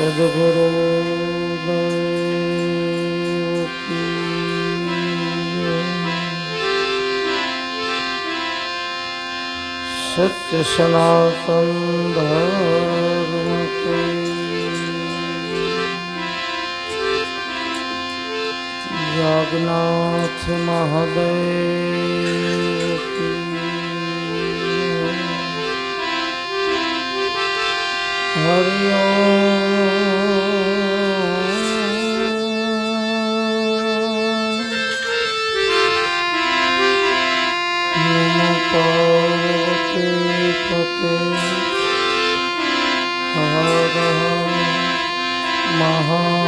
સદગુરુ સત્ય સનાતન જગનાથ મહાદેવ હરિ महा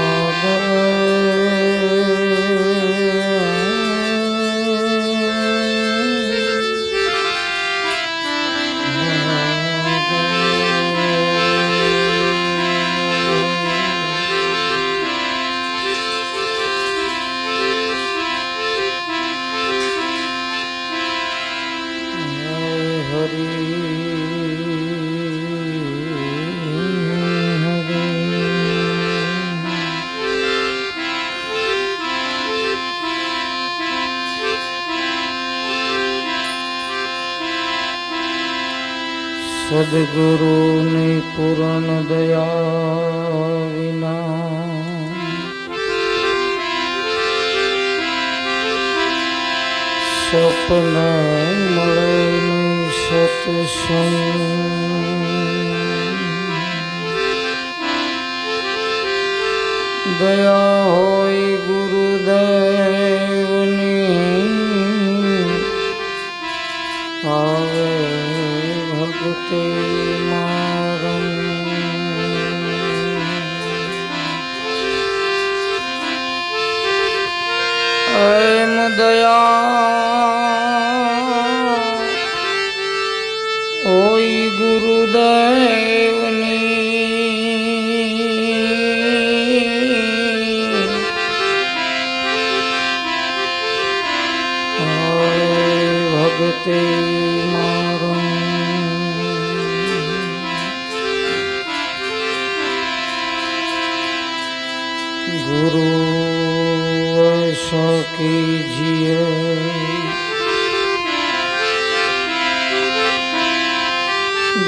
સદગુરુની પૂરણ દયા વિના સપને મળે સત્સંગ દયા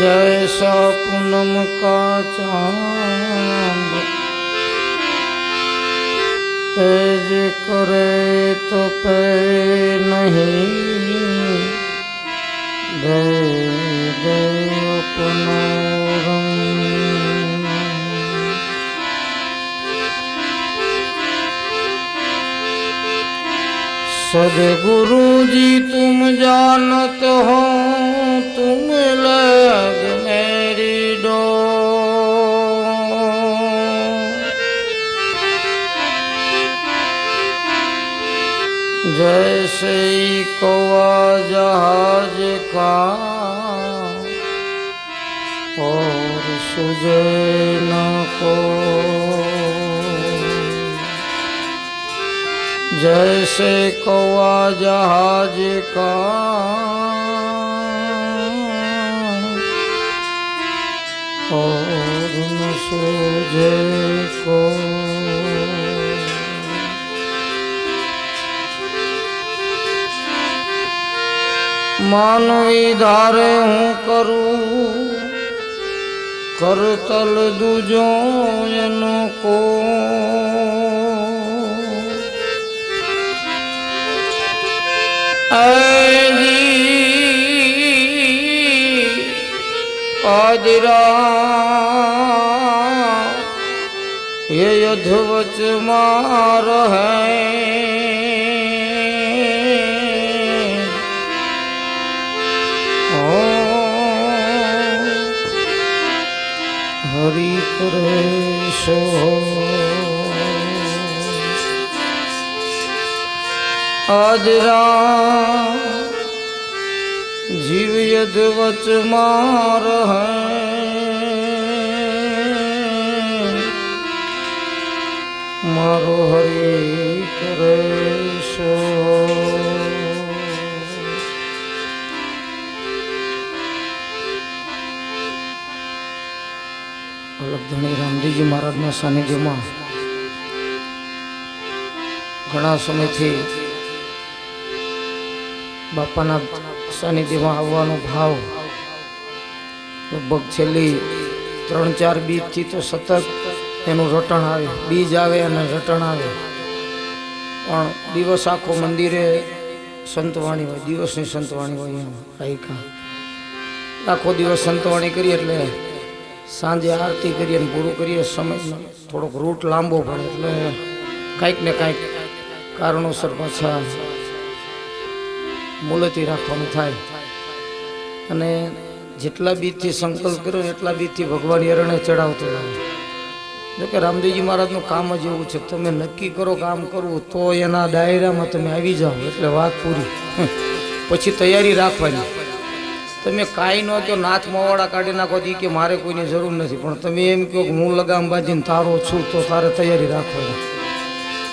जैसा पूनम का चांद तेज करे तो पे नहीं दे दे अपना रंग सदगुरु जी तुम जानत हो तुम लग मेरी डो जैसे ही कौआ जहाज का और सुझे न को जैसे कौआ जहाज का અરુણ સોજે કો. માનવી ધારે હું કરું કરતલ દુજો એનો કો. એ પાદરા એ અધવચ માર હૈ. હરી કરે સો આજ રામ જીવ યદ વચ માર મારો હરી કરે સો અલગધણી રામજીજી મહારાજના સાનિધ્યમાં ઘણા સમયથી બાપાના સાનિધ્યમાં આવવાનો ભાવ લગભગ છેલ્લી ત્રણ ચાર બીજથી તો સતત એનું રટણ આવે. બીજ આવે અને રટણ આવે. પણ દિવસ આખો મંદિરે સંતવાણી હોય, દિવસની સંતવાણી હોય એમ રાયકા. આખો દિવસ સંતવાણી કરીએ એટલે સાંજે આરતી કરીએ અને પૂરું કરીએ. સમય થોડોક રૂટ લાંબો પડે એટલે કાંઈક ને કાંઈક કારણોસર પાછા મુલતી રાખવાનું થાય. અને જેટલા બીજથી સંકલ્પ કર્યો એટલા બીજથી ભગવાન અરણે ચડાવતો જાવ જોકે રામદેવજી મહારાજનું કામ જ એવું છે, તમે નક્કી કરો કામ કરવું, તો એના ડાયરામાં તમે આવી જાઓ, એટલે વાત પૂરી. પછી તૈયારી રાખવાની. તમે કાંઈ ન કહો, નાથ મોવાડા કાઢી નાખો તો કે મારે કોઈની જરૂર નથી. પણ તમે એમ કહો કે હું લગામ બાજીને તારો છું, તો તારે તૈયારી રાખવાની.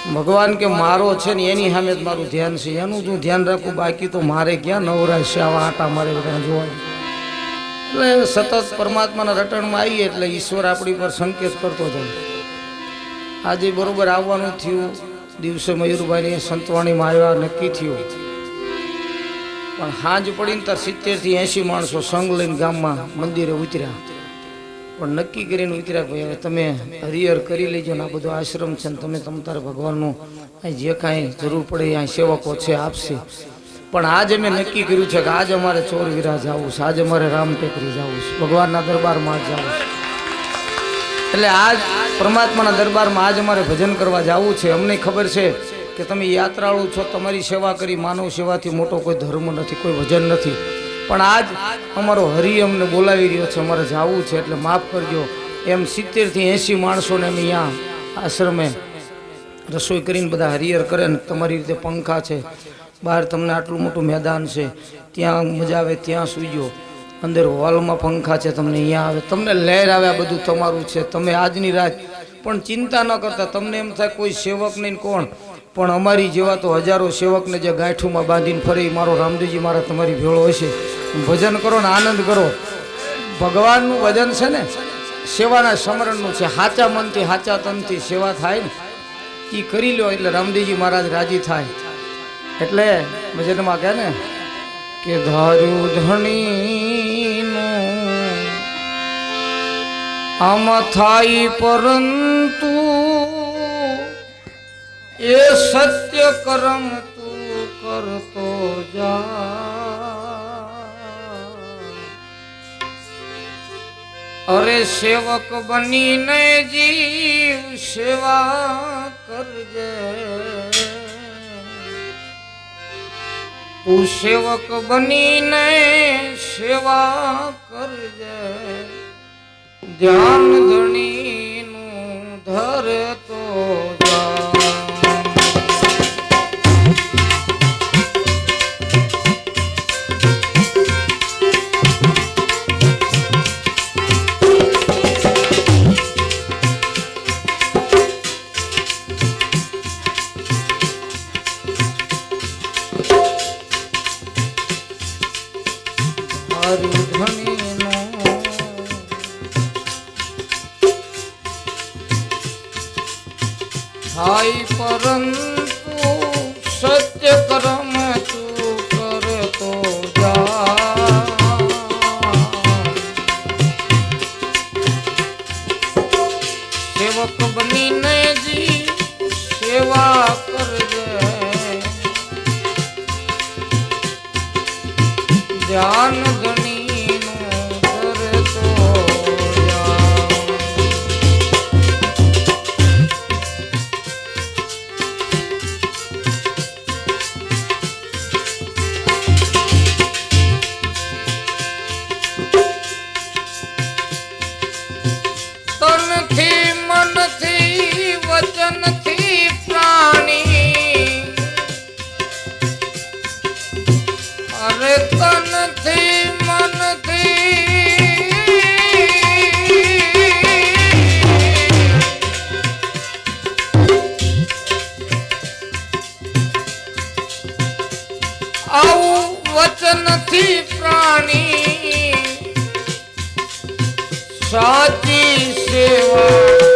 ભગવાન કે મારો છે ને એની સામે મારું ધ્યાન છે. એનું હું ધ્યાન રાખું બાકી તો મારે ક્યાં નવરાશ છે? આવા આટા મારે બધા જોવાય. એટલે સતત પરમાત્માના રટણમાં આવીએ એટલે ઈશ્વર આપણી પર સંકેત કરતો જાય. આજે બરોબર આવવાનું થયું. દિવસે મયુરભાઈને સંતવાણીમાં આવ્યા, નક્કી થયું. પણ હાંજ પડીને તાર સિત્તેરથી એંશી માણસો સંગ લઈને ગામમાં મંદિરે ઉતર્યા. પણ નક્કી કરીને ઉતર્યા ભાઈ હવે તમે હરિહર કરી લેજો ને આ બધો આશ્રમ છે ને તમે તમ તારે ભગવાનનું અહીં જે કાંઈ જરૂર પડે અહીં સેવકો છે, આપશે. પણ આજે મેં નક્કી કર્યું છે કે આજે અમારે ચોર વિરા જવું છે, આજે અમારે રામ ટેકરી જવું છે. ભગવાનના દરબારમાં જવું છે. એટલે આજ પરમાત્માના દરબારમાં આજ અમારે ભજન કરવા જવું છે. અમને ખબર છે કે તમે યાત્રાળુ છો, તમારી સેવા કરી, માનવ સેવાથી મોટો કોઈ ધર્મ નથી, કોઈ ભજન નથી. પણ આજ અમારો હરિ અમને બોલાવી રહ્યો છે, અમારે જવું છે, એટલે માફ કરજો. એમ સિત્તેરથી એંસી માણસોને અમે અહીંયા આશ્રમે રસોઈ કરીને બધા હરિહર કરે ને તમારી રીતે પંખા છે, બહાર તમને આટલું મોટું મેદાન છે, ત્યાં મજા આવે, ત્યાં સૂઈજો. અંદર હોલમાં પંખા છે, તમને અહીંયા આવે. તમને લહેર આવે આ બધું તમારું છે, તમે આજની રાત પણ ચિંતા ન કરતા, તમને એમ થાય કોઈ સેવક નહીં કોણ? પણ અમારી જેવા તો હજારો સેવકને જે ગાંઠુંમાં બાંધીને ફરે મારો રામદેવજી, મારા તમારી ભેળો હશે. ભજન કરો ને આનંદ કરો. ભગવાનનું ભજન છે ને, સેવાના સમરણનું છે. હાચા મનથી સાચા તનથી સેવા થાય ને એ કરી લો એટલે રામદેવજી મહારાજ રાજી થાય. એટલે ભજનમાં કહે ને, કે ધાર્યું ધણીનું આમાં થાય પરંતુ એ સત્ય કરમ તું કરતો જા. અરે સેવક બનીને જીવ સેવા કરજે. તું સેવક બનીને સેવા કરજે. ધ્યાન ધણીનું ધરે નથી પ્રાણી સાચી સેવા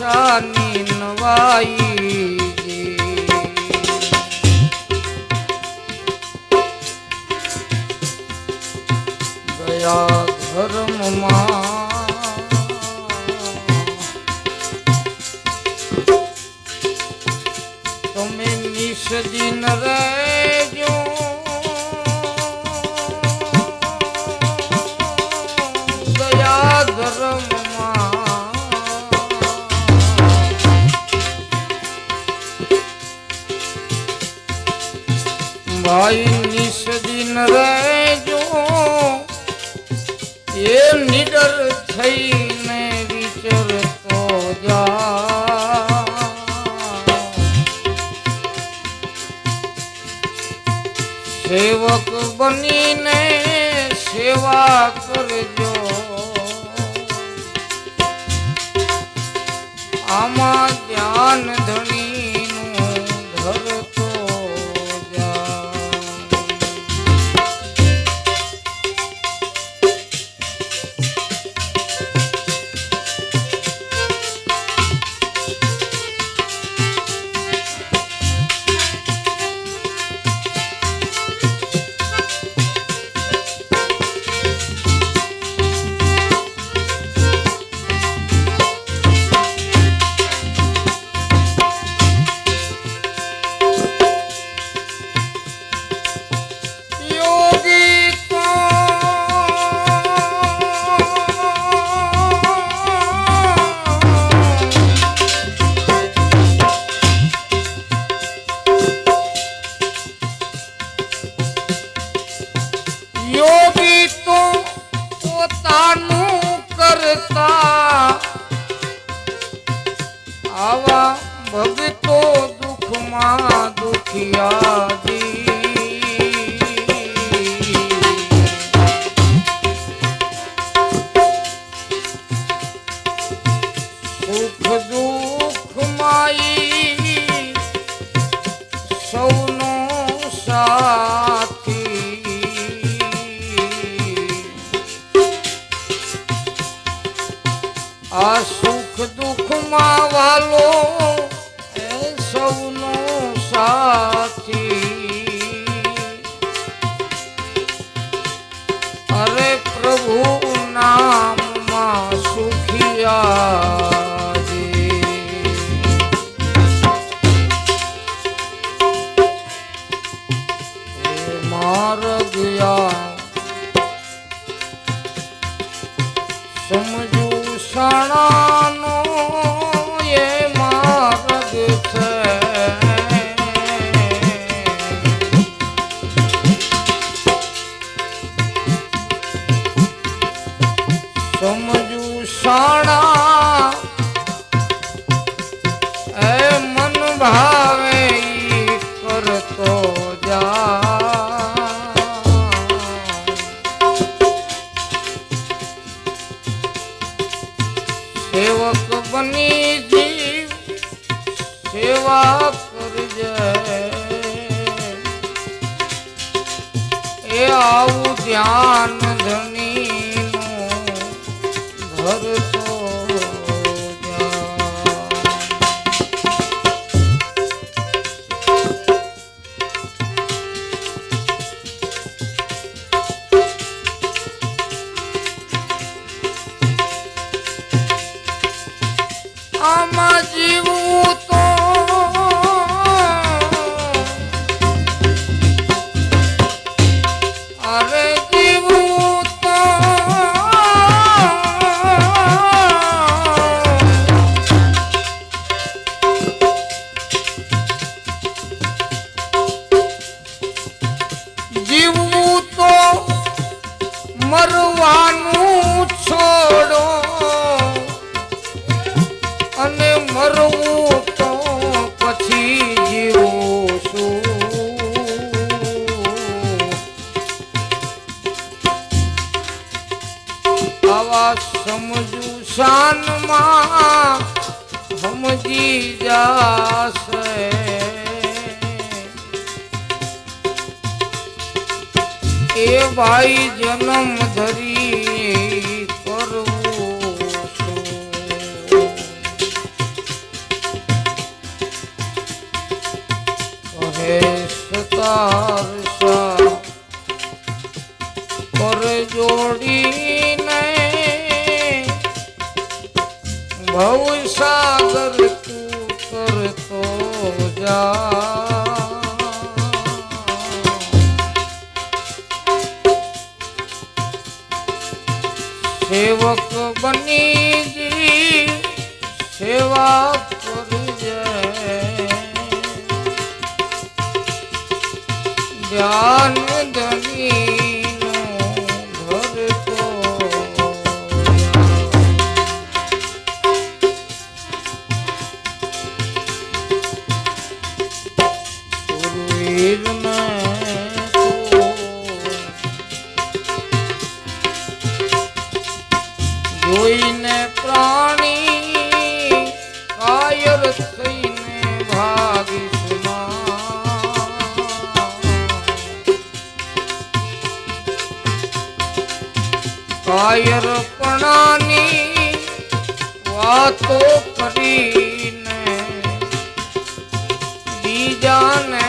નિશાની નવાઈ ગયા ધર્મમાં તમે નિષદિન રહે નિડર થઈને વિચરતો જા. સેવક બનીને સેવા કરજો. આમાં ધ્યાન ધન uh. જાઉં ધ્યાન સેવક બની સેવા કરજે ધ્યાન ધની કરીને બીજાને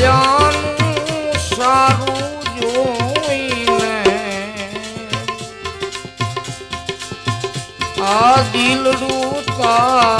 પરાયાનું સારું જોઈને આ દિલડું તા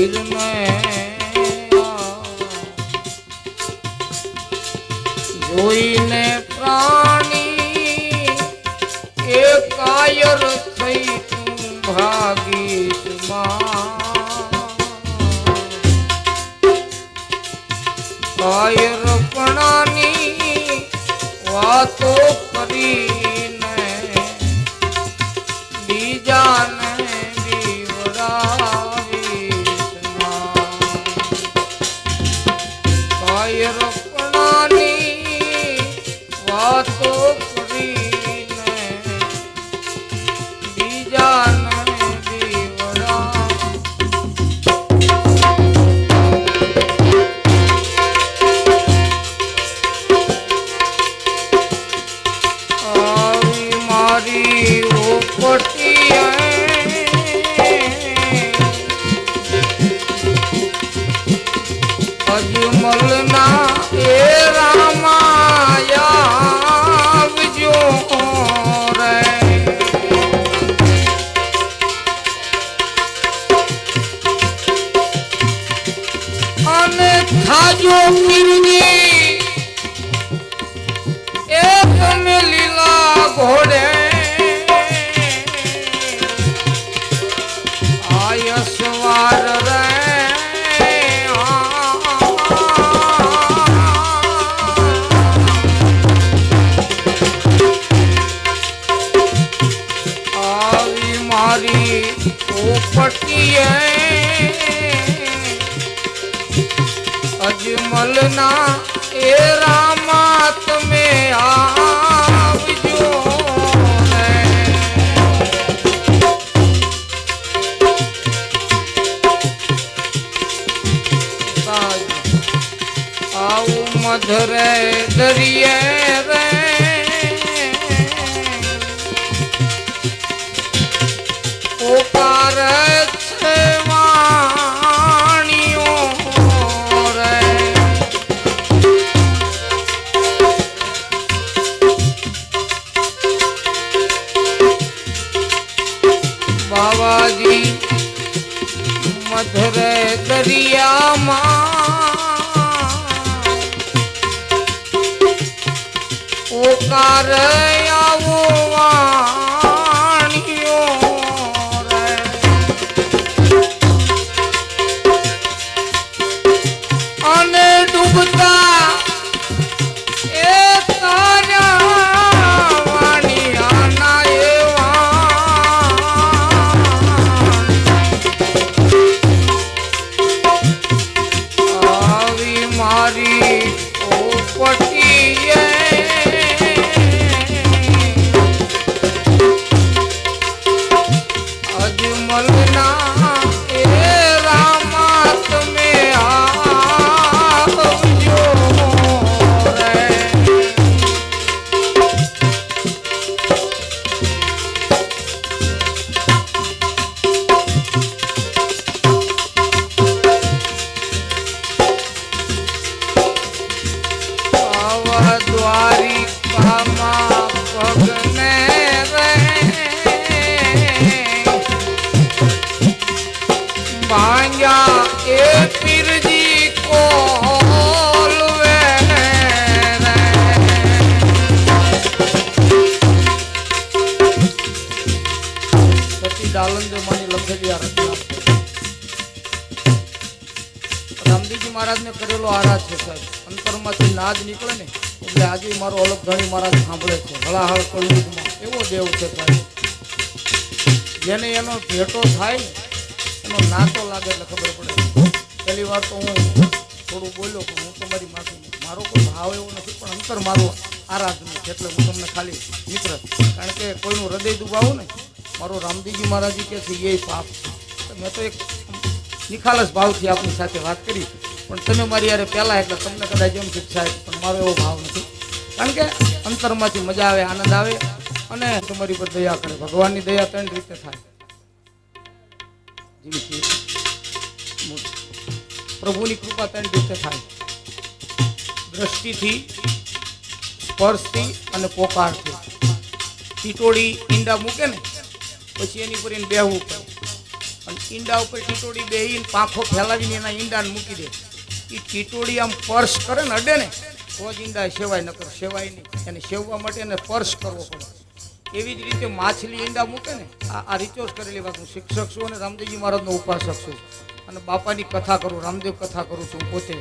પીરને જોઈને પ્રાણી એ કાયર લાગીએ. અજમલના એ રામા તમે આવજો આવું મધરે દરિયે કરે ભેટો થાય એનો નાતો લાગે એટલે ખબર પડે. પહેલી વાર તો હું થોડું બોલ્યો પણ હું તમારી માફી મારો કોઈ ભાવ એવો નથી, પણ અંતર મારો આરાધનું છે એટલે હું તમને ખાલી મિત્ર. કારણ કે કોઈનું હૃદય દુભાવું ને, મારો રામદેવજી મહારાજી કે છે એ પાપ. મેં તો એક નિખાલસ ભાવથી આપની સાથે વાત કરી. પણ તમે મારી યારે પહેલા એટલે તમને કદાચ એમ શિક્ષા પણ મારો એવો ભાવ નથી. કારણ કે અંતરમાંથી મજા આવે, આનંદ આવે અને તમારી પર દયા કરે. ભગવાનની દયા ત્રણ રીતે થાય. જેવી પ્રભુની કૃપા ત્રણ દિવસે થાય. દ્રષ્ટિથી, સ્પર્શથી અને પોકારથી. ટીટોડી ઈંડા મૂકે ને, પછી એની પર એને બેહવું પડે. અને ઈંડા ઉપર ટીટોડી બેહીને પાંખો ફેલાવીને એના ઈંડાને મૂકી દે. એ ટીટોડી આમ સ્પર્શ કરે ને અડે ને, તો જ ઈંડા સેવાય, નકર સેવાય નહીં. એને સેવવા માટે એને સ્પર્શ કરવો પડે. એવી જ રીતે માછલી ઈંડા મૂકે ને, આ રિચોર્સ કરેલી વાત હું શિક્ષક છું અને રામદેવજી મહારાજનો ઉપાસક છું. અને બાપાની કથા કરું, રામદેવ કથા કરું છું પોતે.